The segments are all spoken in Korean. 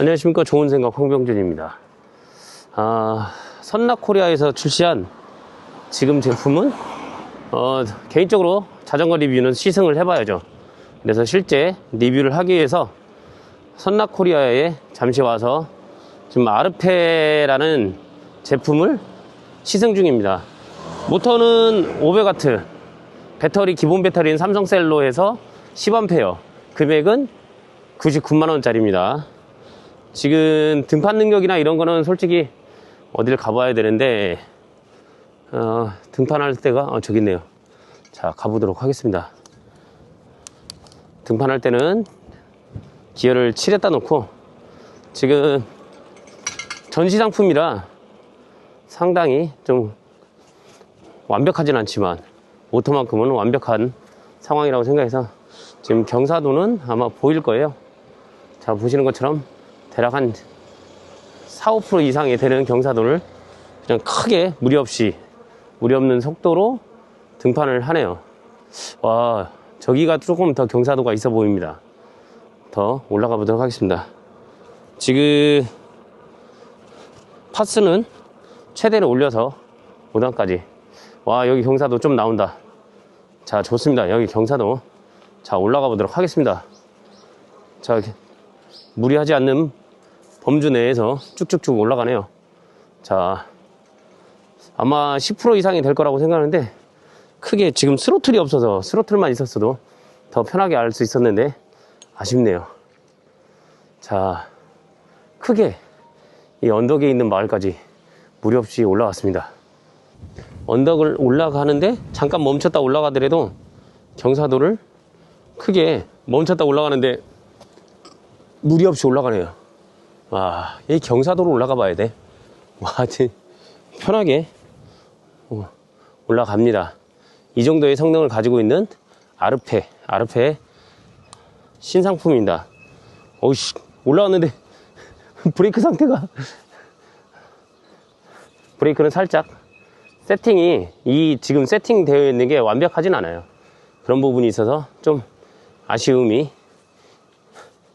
안녕하십니까. 좋은 생각 황병준입니다. 아, 선락코리아에서 출시한 지금 제품은 어, 개인적으로 자전거 리뷰는 시승을 해봐야죠. 그래서 실제 리뷰를 하기 위해서 선락코리아에 잠시 와서 지금 아르페라는 제품을 시승 중입니다. 모터는 500W 배터리 기본 배터리는 삼성셀로 해서 10A 금액은 99만원짜리입니다 지금 등판 능력이나 이런 거는 솔직히 어딜 가봐야 되는데 어, 등판할 때가 어, 저기 있네요. 자 가보도록 하겠습니다. 등판할 때는 기어를 7에다 놓고 지금 전시 상품이라 상당히 좀 완벽하진 않지만 모터만큼은 완벽한 상황이라고 생각해서 지금 경사도는 아마 보일 거예요. 자 보시는 것처럼 대략 한 4, 5% 이상이 되는 경사도를 그냥 크게 무리 없이 무리 없는 속도로 등판을 하네요. 와 저기가 조금 더 경사도가 있어 보입니다. 더 올라가 보도록 하겠습니다. 지금 파스는 최대로 올려서 5단까지. 와 여기 경사도 좀 나온다. 자 좋습니다. 여기 경사도 자 올라가 보도록 하겠습니다. 자 무리하지 않는 범주 내에서 쭉쭉쭉 올라가네요. 자 아마 10% 이상이 될 거라고 생각하는데 크게 지금 스로틀이 없어서 스로틀만 있었어도 더 편하게 알 수 있었는데 아쉽네요. 자 크게 이 언덕에 있는 마을까지 무리 없이 올라왔습니다. 언덕을 올라가는데 잠깐 멈췄다 올라가더라도 경사도를 크게 멈췄다 올라가는데 무리 없이 올라가네요. 와, 이 경사도로 올라가 봐야 돼. 와, 진- 편하게 어, 올라갑니다. 이 정도의 성능을 가지고 있는 아르페, 아르페 신상품입니다. 어우씨, 올라왔는데 브레이크 상태가 브레이크는 살짝 세팅이 이 지금 세팅되어 있는 게 완벽하진 않아요. 그런 부분이 있어서 좀 아쉬움이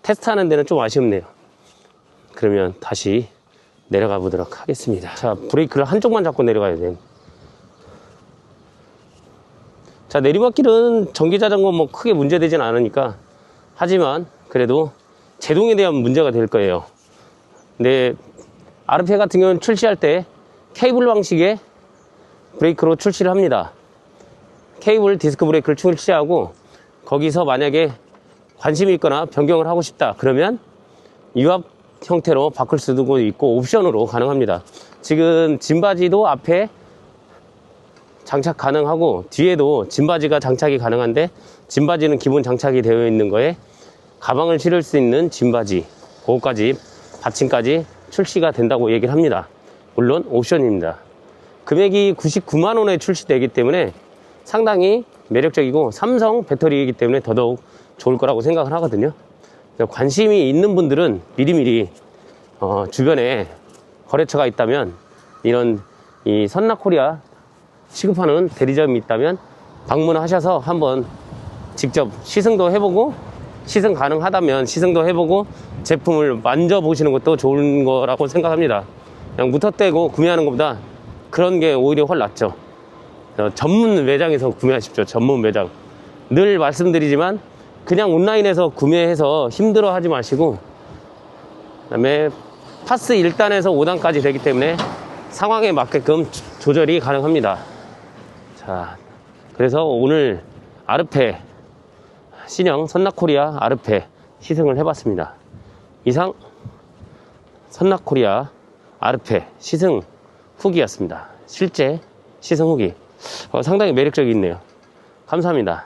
테스트하는 데는 좀 아쉽네요. 그러면 다시 내려가 보도록 하겠습니다. 자, 브레이크를 한쪽만 잡고 내려가야 돼. 자, 내리막길은 전기 자전거 뭐 크게 문제되진 않으니까 하지만 그래도 제동에 대한 문제가 될 거예요. 근데 아르페 같은 경우는 출시할 때 케이블 방식의 브레이크로 출시를 합니다. 케이블 디스크 브레이크를 출시하고 거기서 만약에 관심이 있거나 변경을 하고 싶다 그러면 유압 형태로 바꿀 수도 있고 옵션으로 가능합니다. 지금 짐바지도 앞에 장착 가능하고 뒤에도 짐바지가 장착이 가능한데 짐바지는 기본 장착이 되어 있는 거에 가방을 실을 수 있는 짐바지 그거까지 받침까지 출시가 된다고 얘기를 합니다. 물론 옵션입니다. 금액이 99만 원에 출시되기 때문에 상당히 매력적이고 삼성 배터리이기 때문에 더더욱 좋을 거라고 생각을 하거든요. 관심이 있는 분들은 미리미리 어, 주변에 거래처가 있다면 이런 이 선나코리아 취급하는 대리점이 있다면 방문하셔서 한번 직접 시승도 해보고 시승 가능하다면 시승도 해보고 제품을 만져보시는 것도 좋은 거라고 생각합니다. 그냥 무턱대고 구매하는 것보다 그런 게 오히려 훨 낫죠. 어, 전문 매장에서 구매하십시오. 전문 매장. 늘 말씀드리지만 그냥 온라인에서 구매해서 힘들어 하지 마시고 그 다음에 파스 1단에서 5단까지 되기 때문에 상황에 맞게끔 조- 조절이 가능합니다. 자, 그래서 오늘 아르페 신형 선나코리아 아르페 시승을 해봤습니다. 이상 선나코리아 아르페 시승 후기였습니다. 실제 시승 후기 어, 상당히 매력적이 있네요. 감사합니다.